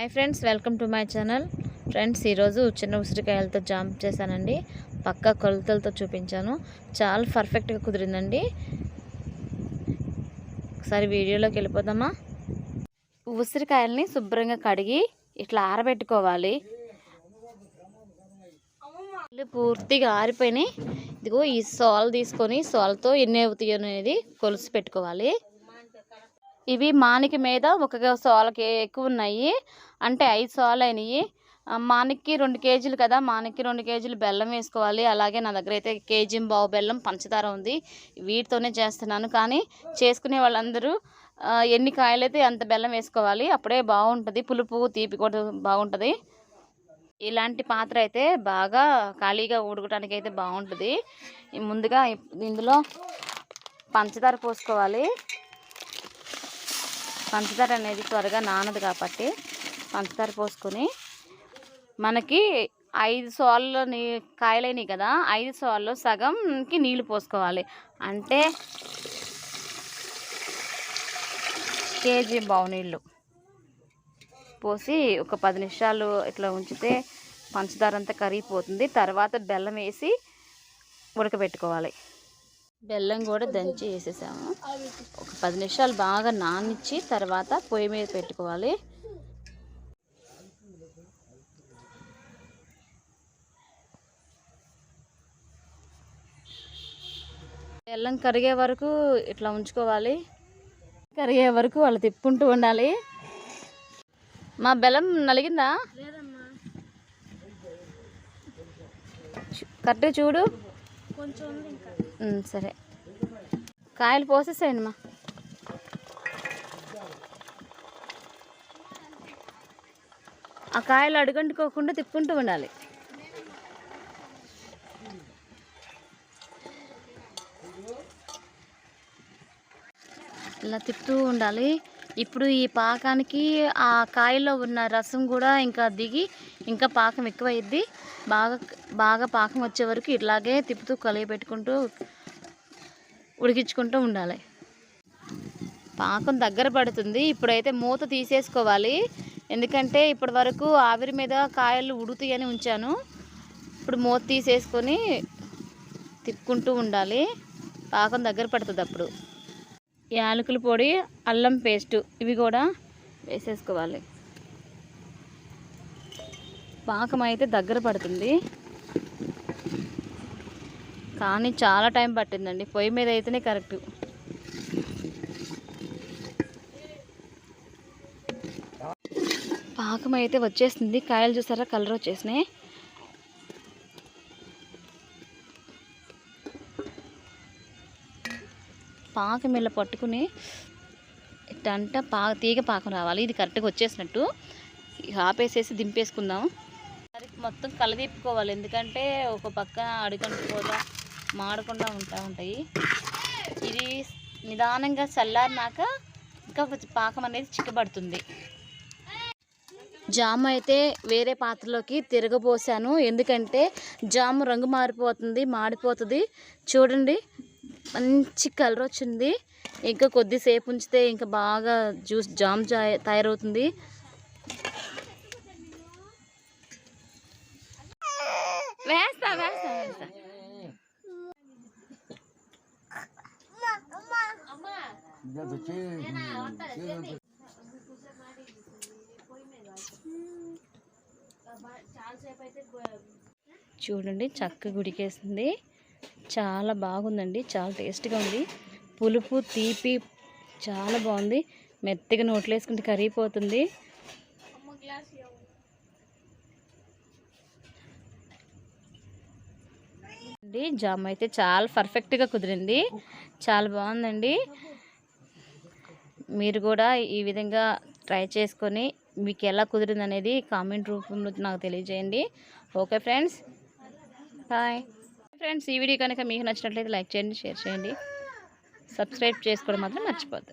Hi friends welcome to my channel. Friends ఈరోజు చిన్న ఉసిరికాయలతో జామ్ చేశానండి. పక్క కొలతలతో చూపించాను. చాలా పర్ఫెక్ట్గా కుదిరిందండి. ఒకసారి వీడియోలోకి వెళ్ళిపోదామా? ఉసిరికాయల్ని శుభ్రంగా కడిగి ఇట్లా ఆరబెట్టుకోవాలి. పూర్తిగా ఆరిపోయినాయి. ఇదిగో ఈ సాల్ తీసుకొని సాల్తో ఎన్ని అవుతాయి అనేది కొలుసు పెట్టుకోవాలి. ఇవి మానికి మీద ఒక సోలకి ఎక్కువ ఉన్నాయి అంటే ఐదు సోలు అయినాయి మానికి రెండు కేజీలు కదా మానికి రెండు కేజీలు బెల్లం వేసుకోవాలి. అలాగే నా దగ్గర అయితే కేజీ బావు బెల్లం పంచదార ఉంది. వీటితోనే చేస్తున్నాను. కానీ చేసుకునే వాళ్ళందరూ ఎన్ని కాయలైతే అంత బెల్లం వేసుకోవాలి అప్పుడే బాగుంటుంది పులుపు తీపి కూడా బాగుంటుంది ఇలాంటి పాత్ర అయితే బాగా ఖాళీగా ఉడకడానికి అయితే బాగుంటుంది ముందుగా ఇందులో పంచదార పోసుకోవాలి. పంచదార అనేది త్వరగా నానదు కాబట్టి పంచదార పోసుకొని మనకి ఐదు సోళ్ళలో నీ కాయలైనవి కదా ఐదు సోళ్ళలో సగంకి నీళ్ళు పోసుకోవాలి. అంటే కేజీ బావు నీళ్ళు పోసి ఒక పది నిమిషాలు ఇట్లా ఉంచితే పంచదార అంతా కరిగిపోతుంది. తర్వాత బెల్లం వేసి ఉడకబెట్టుకోవాలి. బెల్లం కూడా దంచి వేసేసాము. ఒక పది నిమిషాలు బాగా నానిచ్చి తర్వాత పొయ్యి మీద పెట్టుకోవాలి. బెల్లం కరిగే వరకు ఇట్లా ఉంచుకోవాలి. కరిగే వరకు వాళ్ళు తిప్పుకుంటూ ఉండాలి. మా బెల్లం నలిగిందా? కరెక్ట్గా చూడు. ఉమ్, సరే. కాయలు పోసేసేయండి మా. ఆ కాయలు అడుగంటుకోకుండా తిప్పుకుంటూ ఉండాలి. ఇలా తిప్పుతూ ఉండాలి. ఇప్పుడు ఈ పాకానికి ఆ కాయలో ఉన్న రసం కూడా ఇంకా దిగి ఇంకా పాకం ఎక్కువైద్ది. బాగా బాగా పాకం వచ్చే వరకు ఇట్లాగే తిప్పుతూ కలిగి పెట్టుకుంటూ ఉడికించుకుంటూ ఉండాలి. పాకం దగ్గర పడుతుంది. ఇప్పుడైతే మూత తీసేసుకోవాలి. ఎందుకంటే ఇప్పటి వరకు ఆవిరి మీద కాయలు ఉడుతాయని ఉంచాను. ఇప్పుడు మూత తీసేసుకొని తిప్పుకుంటూ ఉండాలి. పాకం దగ్గర పడుతుంది అప్పుడు. యాలకుల పొడి అల్లం పేస్టు ఇవి కూడా వేసేసుకోవాలి. పాకం అయితే దగ్గర పడుతుంది. కానీ చాలా టైం పట్టిందండి. పొయ్యి మీద అయితేనే కరెక్ట్. పాకం అయితే వచ్చేసింది. కాయలు చూసారా? కలర్ వచ్చేసినాయి. పాకం ఇలా పట్టుకుని ఇట్టంట పా తీగ పాకం రావాలి. ఇది కరెక్ట్గా వచ్చేసినట్టు. ఆపేసేసి దింపేసుకుందాం. మరి మొత్తం కలదీపుకోవాలి. ఎందుకంటే ఒక పక్క అడుగంటుకోదా మాడకుండా ఉంటా ఉంటాయి. ఇది నిదానంగా చల్లారినాక ఇంకా పాకం అనేది చిక్కబడుతుంది. జాము అయితే వేరే పాత్రలోకి తిరగబోసాను. ఎందుకంటే జాము రంగు మారిపోతుంది మాడిపోతుంది. చూడండి మంచి కలర్ వచ్చింది. ఇంకా కొద్దిసేపు ఉంచితే ఇంకా బాగా జ్యూస్ జామ్ జా- తయారవుతుంది. వేస్తా వేస్తా వేస్తా. చూడండి చక్కగా గుడికేసింది. చాలా బాగుందండి. చాలా టేస్ట్గా ఉంది. పులుపు తీపి చాలా బాగుంది. మెత్తగా నోట్లో వేసుకుంటే కరిగిపోతుంది. అండి జామ్ అయితే చాలా పర్ఫెక్ట్గా కుదిరింది. చాలా బాగుందండి. మీరు కూడా ఈ విధంగా ట్రై చేసుకొని మీకు ఎలా కుదిరింది అనేది కామెంట్ రూపంలో నాకు తెలియజేయండి. Okay friends bye. ఫ్రెండ్స్ ఈ వీడియో కనుక మీకు నచ్చినట్లయితే లైక్ చేయండి షేర్ చేయండి. సబ్స్క్రైబ్ చేసుకోవడం మాత్రం మర్చిపోద్దు.